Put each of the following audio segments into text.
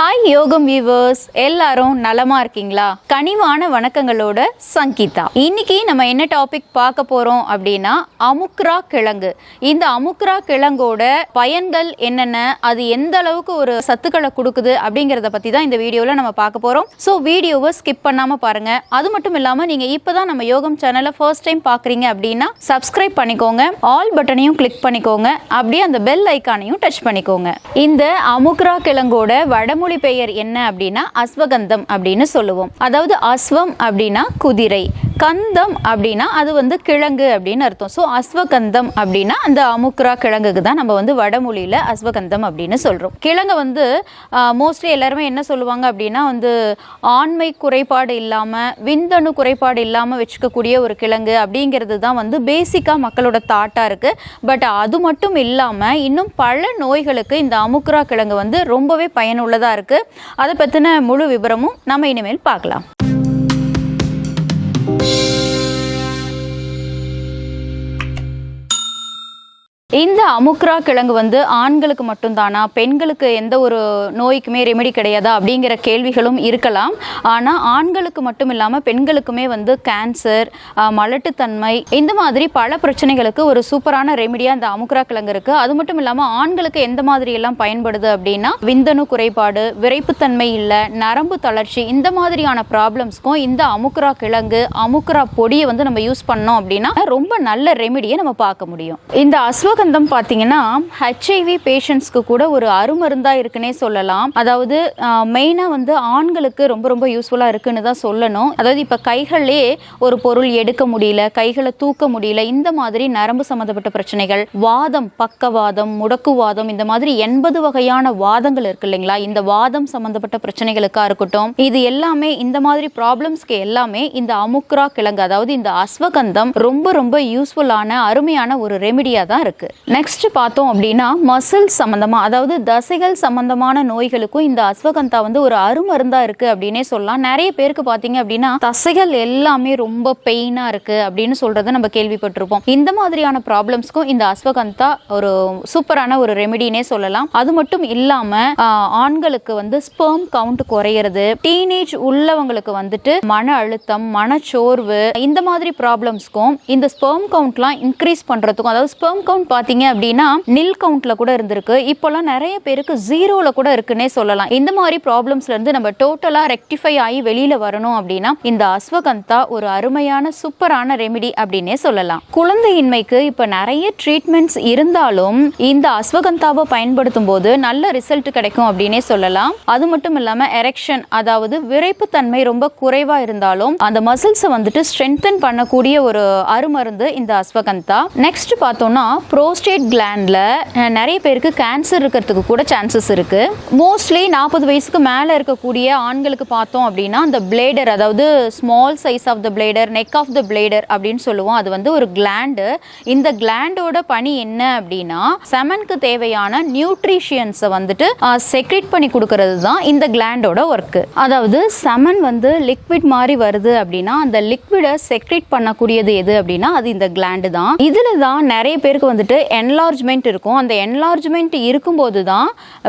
Hi யோகம் viewers எல்லாரும் நலமா இருக்கீங்களா? கனிவான வணக்கங்களோட சங்கீதா. இன்னைக்கு நம்ம என்ன டாபிக் பார்க்க போறோம் அப்படின்னா அமுக்ரா கிழங்கு. இந்த அமுக்ரா கிழங்கோட பயன்கள் என்னென்ன அது எந்த அளவுக்கு ஒரு சத்துக்களை கொடுக்குது அப்படிங்கிறத பத்தி தான் இந்த வீடியோவில் நம்ம பார்க்க போறோம். ஸோ வீடியோவை ஸ்கிப் பண்ணாம பாருங்க. அது மட்டும் இல்லாம நீங்க இப்போதான் நம்ம யோகம் சேனலை ஃபர்ஸ்ட் டைம் பார்க்குறீங்க அப்படின்னா சப்ஸ்கிரைப் பண்ணிக்கோங்க. ஆல் பட்டனையும் கிளிக் பண்ணிக்கோங்க. அப்படியே அந்த பெல் ஐக்கானையும் டச் பண்ணிக்கோங்க. இந்த அமுக்ரா கிழங்கோட வடமொழி பெயர் என்ன அப்படின்னா அஸ்வகந்தம் அப்படின்னு சொல்லுவோம். அதாவது அஸ்வம் அப்படின்னா குதிரை. கந்தம் அப்படின்னா அது வந்து கிழங்கு அப்படின்னு அர்த்தம். ஸோ அஸ்வகந்தம் அப்படின்னா அந்த அமுக்ரா கிழங்குக்கு தான் நம்ம வந்து வடமொழியில் அஸ்வகந்தம் அப்படின்னு சொல்கிறோம் கிழங்கை வந்து மோஸ்ட்லி எல்லாருமே என்ன சொல்லுவாங்க அப்படின்னா வந்து ஆண்மை குறைபாடு இல்லாமல் விந்தணு குறைபாடு இல்லாமல் வச்சுக்கக்கூடிய ஒரு கிழங்கு அப்படிங்கிறது தான் வந்து பேசிக்காக மக்களோட தாட்டாக இருக்குது பட் அது மட்டும் இல்லாமல் இன்னும் பல நோய்களுக்கு இந்த அமுக்ரா கிழங்கு வந்து ரொம்பவே பயனுள்ளதாக இருக்குது அதை பற்றின முழு விவரமும் நம்ம இனிமேல் பார்க்கலாம். இந்த அமுக்ரா கிழங்கு வந்து ஆண்களுக்கு மட்டும்தானா? பெண்களுக்கு எந்த ஒரு நோய்க்குமே ரெமெடி கிடையாதா? அப்படிங்கிற கேள்விகளும் இருக்கலாம். ஆனால் ஆண்களுக்கு மட்டும் இல்லாமல் பெண்களுக்குமே வந்து கேன்சர் மலட்டுத்தன்மை இந்த மாதிரி பல பிரச்சனைகளுக்கு ஒரு சூப்பரான ரெமெடியாக இந்த அமுக்ரா கிழங்கு இருக்குது அது மட்டும் இல்லாமல் ஆண்களுக்கு எந்த மாதிரி எல்லாம் பயன்படுது அப்படின்னா விந்தணு குறைபாடு விரைப்புத்தன்மை இல்லை நரம்பு தளர்ச்சி இந்த மாதிரியான ப்ராப்ளம்ஸ்க்கும் இந்த அமுக்ரா கிழங்கு அமுக்ரா பொடியை வந்து நம்ம யூஸ் பண்ணோம் அப்படின்னா ரொம்ப நல்ல ரெமெடியை நம்ம பார்க்க முடியும். இந்த அஸ்வகந்தம் பார்த்தீங்கன்னா ஹெச்ஐவி பேஷண்ட்ஸ்க்கு கூட ஒரு அருமருந்தா இருக்குன்னே சொல்லலாம். அதாவது மெயினாக வந்து ஆண்களுக்கு ரொம்ப ரொம்ப யூஸ்ஃபுல்லாக இருக்குன்னு தான் சொல்லணும். அதாவது இப்போ கைகளே ஒரு பொருள் எடுக்க முடியல கைகளை தூக்க முடியல இந்த மாதிரி நரம்பு சம்மந்தப்பட்ட பிரச்சனைகள் வாதம் பக்கவாதம் முடக்குவாதம் இந்த மாதிரி எண்பது வகையான வாதங்கள் இருக்கு இல்லைங்களா? இந்த வாதம் சம்மந்தப்பட்ட பிரச்சனைகளுக்காக இருக்கட்டும் இது எல்லாமே இந்த மாதிரி ப்ராப்ளம்ஸ்க்கு எல்லாமே இந்த அமுக்ரா கிழங்கு அதாவது இந்த அஸ்வகந்தம் ரொம்ப ரொம்ப யூஸ்ஃபுல்லான அருமையான ஒரு ரெமிடியாக தான் இருக்கு. நெக்ஸ்ட் பார்த்தோம் அப்படின்னா மசில்ஸ் சம்மந்தமாக அதாவது தசைகள் சம்மந்தமான நோய்களுக்கும் இந்த அஸ்வகந்தா வந்து ஒரு அருமருந்தா இருக்கு அப்படின்னே சொல்லலாம். நிறைய பேருக்கு பார்த்தீங்க அப்படின்னா தசைகள் எல்லாமே ரொம்ப பெயினாக இருக்கு அப்படின்னு சொல்றதை நம்ம கேள்விப்பட்டிருப்போம். இந்த மாதிரியான ப்ராப்ளம்ஸ்க்கும் இந்த அஸ்வகந்தா ஒரு சூப்பரான ஒரு ரெமெடினே சொல்லலாம். அது மட்டும் இல்லாம ஆண்களுக்கு வந்து ஸ்பெர்ம் கவுண்ட் குறையிறது டீனேஜ் உள்ளவங்களுக்கு வந்துட்டு மன அழுத்தம் மனச்சோர்வு இந்த மாதிரி ப்ராப்ளம்ஸ்க்கும் இந்த ஸ்பெர்ம் கவுண்ட்லாம் இன்க்ரீஸ் பண்றதுக்கும் அதாவது ஸ்பெர்ம் கவுண்ட் பார்த்தீங்க அப்படின்னா நில் கவுண்ட்ல கூட இருந்திருக்கு. இப்போலாம் நிறைய பேருக்கு ஜீரோல கூட இருக்குன்னே சொல்லலாம். இந்த மாதிரி ப்ராப்ளம்ஸ்ல இருந்து நம்ம டோட்டலா ரெக்டிஃபை ஆகி வெளியில வரணும் அப்படின்னா இந்த அஸ்வகந்தா ஒரு அருமையான சூப்பரான ரெமிடி அப்படின்னே சொல்லலாம். குழந்தையின்மைக்கு இப்போ நிறைய ட்ரீட்மெண்ட்ஸ் இருந்தாலும் இந்த அஸ்வகந்தாவை பயன்படுத்தும் போது நல்ல ரிசல்ட் கிடைக்கும் அப்படின்னே சொல்லலாம். அது மட்டும் இல்லாம எரெக்ஷன் அதாவது விரைப்புத்தன்மை ரொம்ப குறைவா இருந்தாலும் அந்த மசில்ஸை வந்துட்டு ஸ்ட்ரென்தன் பண்ணக்கூடிய ஒரு அருமருந்து இந்த அஸ்வகந்தா. நெக்ஸ்ட் பார்த்தோம்னா ப்ரோஸ்டேட் கிளாண்டில் நிறைய பேருக்கு கேன்சர் இருக்கிறதுக்கு கூட சான்சஸ் இருக்குது மோஸ்ட்லி நாற்பது வயசுக்கு மேலே இருக்கக்கூடிய ஆண்களுக்கு பார்த்தோம் அப்படின்னா அந்த பிளேடர் அதாவது small size of the bladder neck of the bladder அப்படின்னு சொல்லுவோம். அது வந்து ஒரு கிளாண்டு இந்த கிளாண்டோட பணி என்ன அப்படின்னா செமனுக்கு தேவையான நியூட்ரிஷியன்ஸை வந்துட்டு செக்ரேட் பண்ணி கொடுக்கறது தான் இந்த கிளாண்டோட ஒர்க்கு அதாவது செமன் வந்து லிக்விட் மாதிரி வருது அப்படின்னா அந்த லிக்விடை செக்ரேட் பண்ணக்கூடியது எது அப்படின்னா அது இந்த கிளாண்டு தான். இதில் தான் நிறைய பேருக்கு வந்துட்டு என்லார்ஜ்மெண்ட் இருக்கும். அந்த என்லார்ஜ்மெண்ட் இருக்கும்போது தான்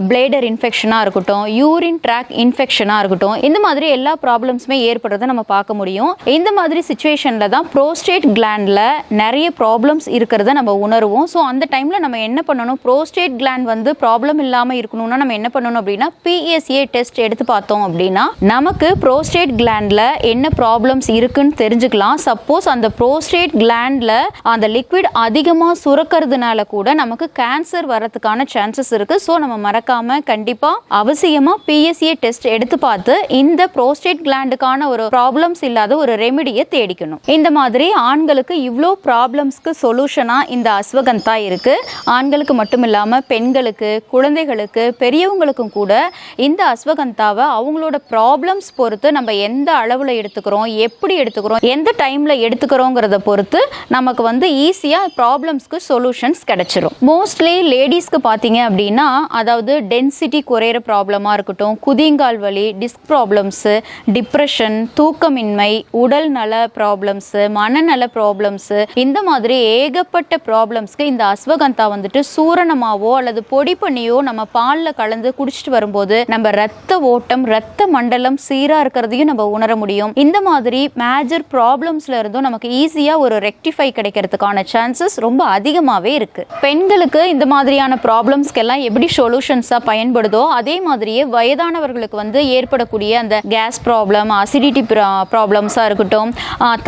பிளேடர் இன்ஃபெக்ஷனாக இருக்கட்டும் யூரின் ட்ராக் இன்ஃபெக்ஷனாக இருக்கட்டும் இந்த மாதிரி எல்லா ப்ராப்ளம்ஸுமே ஏற்படுறதை நம்ம பார்க்க முடியும். இந்த மாதிரி சுச்சுவேஷனில் தான் ப்ரோஸ்டேட் கிளாண்டில் நிறைய ப்ராப்ளம்ஸ் இருக்கிறத நம்ம உணருவோம். ஸோ அந்த டைமில் நம்ம என்ன பண்ணணும்? ப்ரோஸ்டேட் கிளாண்ட் வந்து ப்ராப்ளம் இல்லாமல் இருக்கணும்னா நம்ம என்ன பண்ணணும் அப்படின்னா பிஎஸ்ஏ டெஸ்ட் எடுத்து பார்த்தோம் அப்படின்னா நமக்கு ப்ரோஸ்டேட் கிளாண்டில் என்ன ப்ராப்ளம்ஸ் இருக்குன்னு தெரிஞ்சுக்கலாம். சப்போஸ் அந்த ப்ரோஸ்டேட் கிளாண்டில் அந்த லிக்விட் அதிகமாக சுரக்கிறதுனால கூட நமக்கு கேன்சர் வரதுக்கான சான்சஸ் இருக்கு. ஸோ நம்ம மறக்காம கண்டிப்பாக அவசியமாக பிஎஸ்சிஏ டெஸ்ட் எடுத்து பார்த்து இந்த ப்ரோஸ்டேட் கிளாண்டுக்கான ஒரு ப்ராப்ளம்ஸ் இல்லாத ஒரு ரெமெடியை தேடிக்கணும். இந்த மாதிரி ஆண்களுக்கு இவ்வளோ ப்ராப்ளம்ஸ்க்கு சொல்யூஷனாக இந்த அஸ்வகந்தா இருக்கு. ஆண்களுக்கு மட்டும் இல்லாமல் பெண்களுக்கு குழந்தைகளுக்கு பெரியவங்களுக்கும் கூட இந்த அஸ்வகந்தாவை அவங்களோட ப்ராப்ளம்ஸ் பொறுத்து நம்ம எந்த அளவில் எடுத்துக்கிறோம் எப்படி எடுத்துக்கிறோம் எந்த டைமில் எடுத்துக்கிறோங்கிறத பொறுத்து நமக்கு வந்து ஈஸியாக ப்ராப்ளம்ஸ்க்கு சொல்யூஷன் சொல்யூஷன்ஸ் கிடச்சிரும். மோஸ்ட்லி லேடிஸ்க்கு பார்த்தீங்க அப்படின்னா அதாவது டென்சிட்டி குறையிற ப்ராப்ளமாக இருக்கட்டும் குதிங்கால் வலி டிஸ்க் ப்ராப்ளம்ஸு டிப்ரெஷன் தூக்கமின்மை உடல் நல ப்ராப்ளம்ஸு மனநல ப்ராப்ளம்ஸு இந்த மாதிரி ஏகப்பட்ட ப்ராப்ளம்ஸ்க்கு இந்த அஸ்வகந்தா வந்துட்டு சூரணமாவோ அல்லது பொடி பண்ணியோ நம்ம பாலில் கலந்து குடிச்சிட்டு வரும்போது நம்ம ரத்த ஓட்டம் ரத்த மண்டலம் சீராக இருக்கிறதையும் நம்ம உணர முடியும். இந்த மாதிரி மேஜர் ப்ராப்ளம்ஸ்ல இருந்தும் நமக்கு ஈஸியாக ஒரு ரெக்டிஃபை கிடைக்கிறதுக்கான சான்சஸ் ரொம்ப அதிகமாகவே இருக்கு. பெண்களுக்கு இந்த மாதிரியான ப்ராப்ளம்ஸ்க்கெல்லாம் எப்படி சொல்யூஷன்ஸாக பயன்படுதோ அதே மாதிரியே வயதானவர்களுக்கு வந்து ஏற்படக்கூடிய அந்த கேஸ் ப்ராப்ளம் அசிடிட்டி ப்ராப்ளம்ஸாக இருக்கட்டும்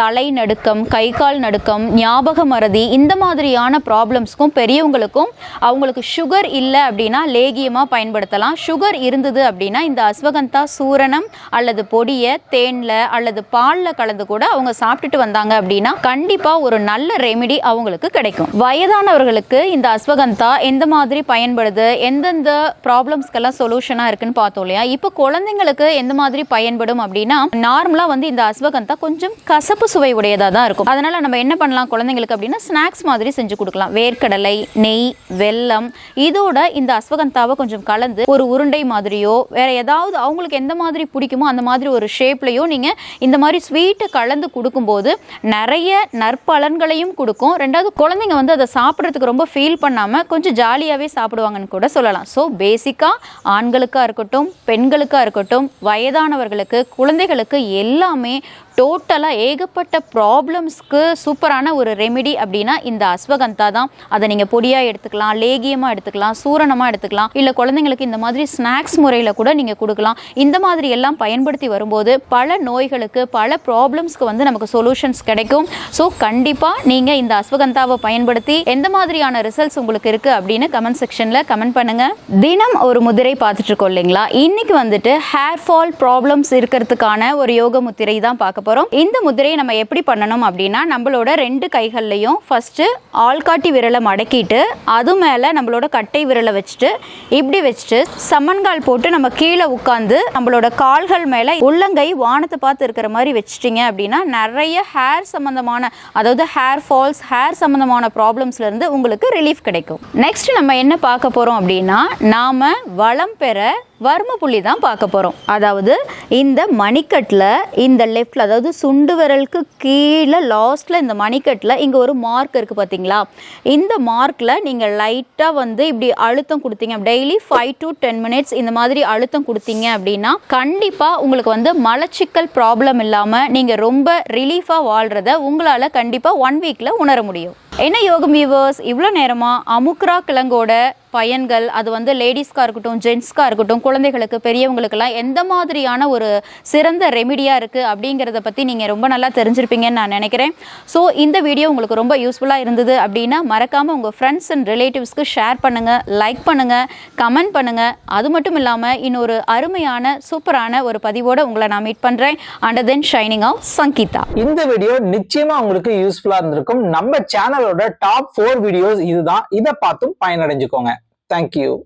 தலை நடுக்கம் கை கால் நடுக்கம் ஞாபக மறதி இந்த மாதிரியான ப்ராப்ளம்ஸ்க்கும் பெரியவங்களுக்கும் அவங்களுக்கு சுகர் இல்லை அப்படின்னா லேகியமாக பயன்படுத்தலாம். சுகர் இருந்தது அப்படின்னா இந்த அஸ்வகந்தா சூரணம் அல்லது பொடியை தேனில் அல்லது பாலில் கலந்து கூட அவங்க சாப்பிட்டுட்டு வந்தாங்க அப்படின்னா கண்டிப்பாக ஒரு நல்ல ரெமிடி அவங்களுக்கு கிடைக்கும். வயதான வயதானவர்களுக்கு இந்த அஸ்வகந்தா எந்த மாதிரி பயன்படுது? எந்தெந்த ப்ராப்ளம்ஸ்க்கெல்லாம் சொல்யூஷனாக இருக்குன்னு பார்த்தோம் இல்லையா? இப்போ குழந்தைங்களுக்கு எந்த மாதிரி பயன்படும் அப்படின்னா நார்மலாக வந்து இந்த அஸ்வகந்தா கொஞ்சம் கசப்பு சுவை உடையதாக தான் இருக்கும். அதனால் நம்ம என்ன பண்ணலாம் குழந்தைங்களுக்கு அப்படின்னா ஸ்நாக்ஸ் மாதிரி செஞ்சு கொடுக்கலாம். வேர்க்கடலை நெய் வெல்லம் இதோட இந்த அஸ்வகந்தாவை கொஞ்சம் கலந்து ஒரு உருண்டை மாதிரியோ வேற ஏதாவது அவங்களுக்கு எந்த மாதிரி பிடிக்குமோ அந்த மாதிரி ஒரு ஷேப்லையோ நீங்கள் இந்த மாதிரி ஸ்வீட்டை கலந்து கொடுக்கும்போது நிறைய நற்பலன்களையும் கொடுக்கும். ரெண்டாவது குழந்தைங்க வந்து அதை சாப்பிட்றதுக்கு ரொம்ப ஃபீல் பண்ணாமல் கொஞ்சம் ஜாலியாகவே சாப்பிடுவாங்கன்னு கூட சொல்லலாம். ஸோ பேசிக்காக ஆண்களுக்காக இருக்கட்டும் பெண்களுக்காக இருக்கட்டும் வயதானவர்களுக்கு குழந்தைகளுக்கு எல்லாமே டோட்டலாக ஏகப்பட்ட ப்ராப்ளம்ஸ்க்கு சூப்பரான ஒரு ரெமெடி அப்படின்னா இந்த அஸ்வகந்தா தான். அதை நீங்கள் பொடியாக எடுத்துக்கலாம் லேகியமாக எடுத்துக்கலாம் சூரணமாக எடுத்துக்கலாம். இல்லை குழந்தைங்களுக்கு இந்த மாதிரி ஸ்நாக்ஸ் முறையில் கூட நீங்கள் கொடுக்கலாம். இந்த மாதிரி எல்லாம் பயன்படுத்தி வரும்போது பல நோய்களுக்கு பல ப்ராப்ளம்ஸ்க்கு வந்து நமக்கு சொல்யூஷன்ஸ் கிடைக்கும். ஸோ கண்டிப்பாக நீங்கள் இந்த அஸ்வகந்தாவை பயன்படுத்தி எந்த மாதிரியான ரிசல்ட்ஸ் உங்களுக்கு இருக்குது அப்படின்னு கமெண்ட் செக்ஷனில் கமெண்ட் பண்ணுங்கள் தினம் ஒரு முதிரை பார்த்துட்டு இருக்கோம் இல்லைங்களா? இன்னைக்கு வந்துட்டு ஹேர் ஃபால் ப்ராப்ளம்ஸ் இருக்கிறதுக்கான ஒரு யோக முத்திரை தான் பார்க்க போகிறோம் இந்த முதிரையை நம்ம எப்படி பண்ணணும் அப்படின்னா நம்மளோட ரெண்டு கைகள்லையும் ஃபஸ்ட்டு ஆள்காட்டி விரலை மடக்கிட்டு அது மேலே நம்மளோட கட்டை விரலை வச்சுட்டு இப்படி வச்சுட்டு சம்மன்கால் போட்டு நம்ம கீழே உட்காந்து நம்மளோட கால்கள் மேலே உள்ளங்கை வானத்தை பார்த்து இருக்கிற மாதிரி வச்சிட்டிங்க அப்படின்னா நிறைய ஹேர் சம்மந்தமான அதாவது ஹேர் ஃபால்ஸ் ஹேர் சம்மந்தமான ப்ராப்ளம்ஸ்லேருந்து உங்களுக்கு ரிலீஃப் கிடைக்கும். நெக்ஸ்ட் நம்ம என்ன பார்க்க போகிறோம் அப்படின்னா நாம் வளம் பெற வர்ம புள்ளி தான் பார்க்க போகிறோம் அதாவது இந்த மணிக்கட்டில் இந்த லெஃப்டில் அதாவது சுண்டு விரலுக்கு கீழே லாஸ்ட்டில் இந்த மணிக்கட்டில் இங்கே ஒரு மார்க் இருக்குது பார்த்தீங்களா இந்த மார்க்கில் நீங்கள் லைட்டாக வந்து இப்படி அழுத்தம் கொடுத்தீங்க. Daily five to ten minutes இந்த மாதிரி அழுத்தம் கொடுத்தீங்க அப்படின்னா கண்டிப்பாக உங்களுக்கு வந்து மலச்சிக்கல் ப்ராப்ளம் இல்லாமல் நீங்கள் ரொம்ப ரிலீஃபாக வாழ்கிறத உங்களால் கண்டிப்பாக ஒன் வீக்கில் உணர முடியும். என்ன யோகம் வியூவர்ஸ் இவ்வளோ நேரமாக அமுக்ரா கிழங்கோட பயன்கள் அது வந்து லேடிஸ்க்காக இருக்கட்டும் ஜென்ஸ்க்காக இருக்கட்டும் குழந்தைகளுக்கு பெரியவங்களுக்கெல்லாம் எந்த மாதிரியான ஒரு சிறந்த ரெமிடியாக இருக்குது அப்படிங்கிறத பற்றி நீங்கள் ரொம்ப நல்லா தெரிஞ்சிருப்பீங்கன்னு நான் நினைக்கிறேன். ஸோ இந்த வீடியோ உங்களுக்கு ரொம்ப யூஸ்ஃபுல்லாக இருந்தது அப்படின்னா மறக்காமல் உங்கள் ஃப்ரெண்ட்ஸ் அண்ட் ரிலேட்டிவ்ஸ்க்கு ஷேர் பண்ணுங்கள் லைக் பண்ணுங்கள் கமெண்ட் பண்ணுங்கள் அது மட்டும் இல்லாமல் இன்னொரு அருமையான சூப்பரான ஒரு பதிவோடு உங்களை நான் மீட் பண்ணுறேன் under then shining of Sangeetha இந்த வீடியோ நிச்சயமாக உங்களுக்கு யூஸ்ஃபுல்லாக இருந்திருக்கும். நம்ம சேனலோட டாப் ஃபோர் வீடியோஸ் இதுதான். இதை பார்த்தும் பயனடைஞ்சுக்கோங்க. Thank you.